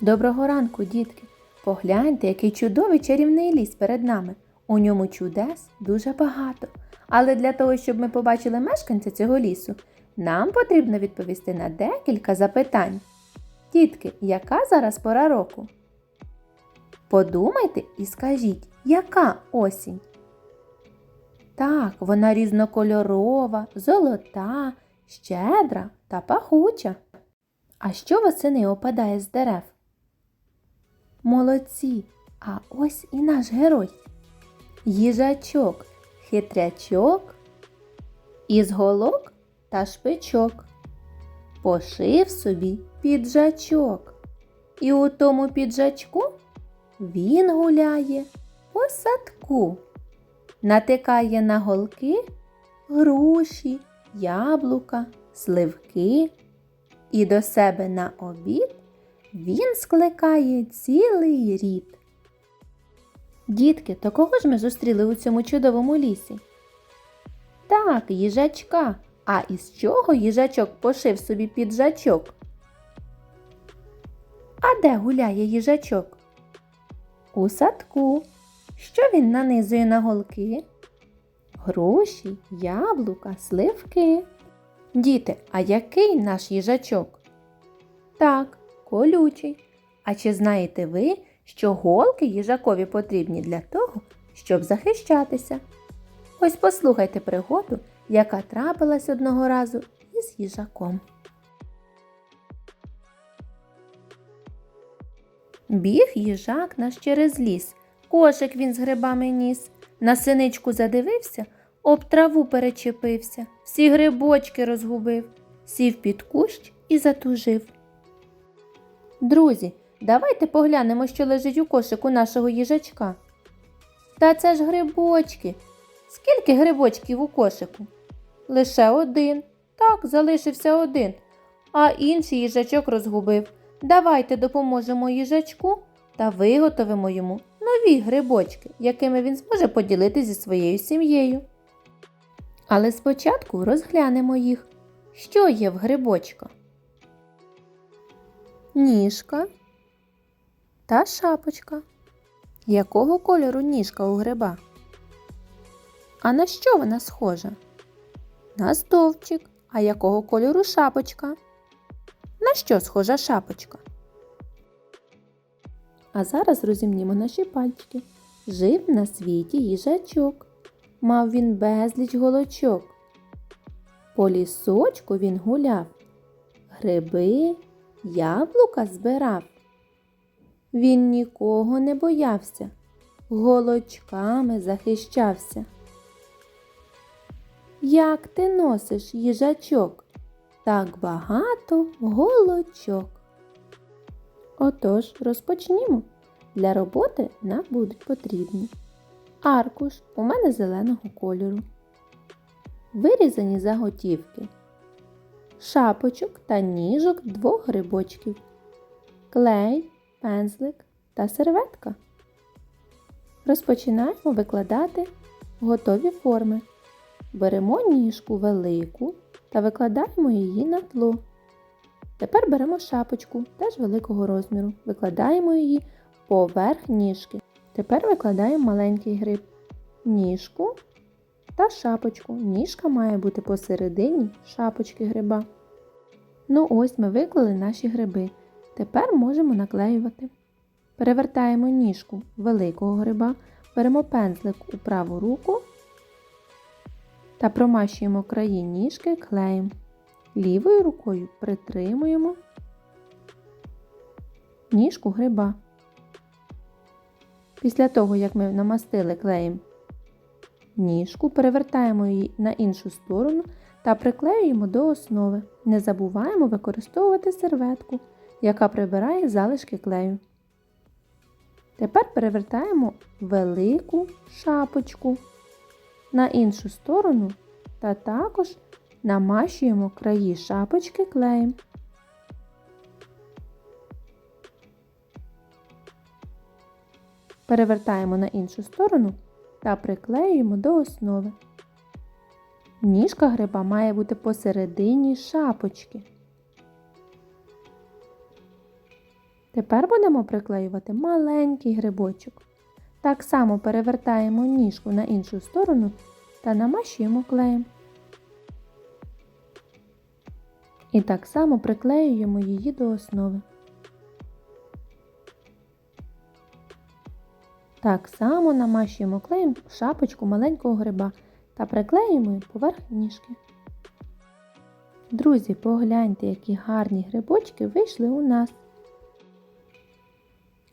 Доброго ранку, дітки! Погляньте, який чудовий чарівний ліс перед нами. У ньому чудес дуже багато. Але для того, щоб ми побачили мешканця цього лісу, нам потрібно відповісти на декілька запитань. Дітки, яка зараз пора року? Подумайте і скажіть, яка осінь? Так, вона різнокольорова, золота, щедра та пахуча. А що восени опадає з дерев? Молодці! А ось і наш герой. Їжачок, хитрячок, із голок та шпичок. Пошив собі піджачок. І у тому піджачку він гуляє по садку, натикає на голки груші, яблука, сливки. І до себе на обід він скликає цілий рід. Дітки, то кого ж ми зустріли у цьому чудовому лісі? Так, їжачка. А із чого їжачок пошив собі піджачок? А де гуляє їжачок? У садку. Що він нанизує на голки? Груші, яблука, сливки. Діти, а який наш їжачок? Так, колючий. А чи знаєте ви, що голки їжакові потрібні для того, щоб захищатися? Ось послухайте пригоду, яка трапилась одного разу із їжаком. Біг їжак наш через ліс, кошик він з грибами ніс, на синичку задивився, об траву перечепився, всі грибочки розгубив, сів під кущ і затужив. Друзі, давайте поглянемо, що лежить у кошику нашого їжачка. Та це ж грибочки. Скільки грибочків у кошику? Лише один. Так, залишився один. А інший їжачок розгубив. Давайте допоможемо їжачку та виготовимо йому нові грибочки, якими він зможе поділитися зі своєю сім'єю. Але спочатку розглянемо їх. Що є в грибочка? Ніжка та шапочка. Якого кольору ніжка у гриба? А на що вона схожа? На стовпчик. А якого кольору шапочка? На що схожа шапочка? А зараз розімнімо наші пальчики. Жив на світі їжачок. Мав він безліч голочок. По лісочку він гуляв, гриби, яблука збирав. Він нікого не боявся, голочками захищався. Як ти носиш їжачок? Так багато голочок. Отож, розпочнімо. Для роботи нам будуть потрібні аркуш у мене зеленого кольору, вирізані заготівки, шапочок та ніжок двох грибочків, клей, пензлик та серветка. Розпочинаємо викладати готові форми. Беремо ніжку велику та викладаємо її на тло. Тепер беремо шапочку теж великого розміру, викладаємо її поверх ніжки. Тепер викладаємо маленький гриб, ніжку та шапочку. Ніжка має бути посередині шапочки гриба. Ну ось ми виклали наші гриби. Тепер можемо наклеювати. Перевертаємо ніжку великого гриба, беремо пензлик у праву руку та промащуємо краї ніжки клеєм. Лівою рукою притримуємо ніжку гриба. Після того, як ми намастили клеєм ніжку, перевертаємо її на іншу сторону та приклеюємо до основи. Не забуваємо використовувати серветку, яка прибирає залишки клею. Тепер перевертаємо велику шапочку на іншу сторону та також намащуємо краї шапочки клеєм. Перевертаємо на іншу сторону та приклеюємо до основи. Ніжка гриба має бути посередині шапочки. Тепер будемо приклеювати маленький грибочок. Так само перевертаємо ніжку на іншу сторону та намащуємо клеєм. І так само приклеюємо її до основи. Так само намащуємо клеєм шапочку маленького гриба та приклеюємо її поверх ніжки. Друзі, погляньте, які гарні грибочки вийшли у нас.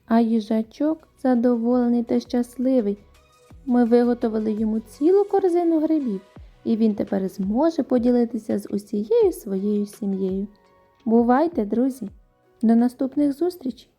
А їжачок задоволений та щасливий. Ми виготовили йому цілу корзину грибів, і він тепер зможе поділитися з усією своєю сім'єю. Бувайте, друзі! До наступних зустрічей!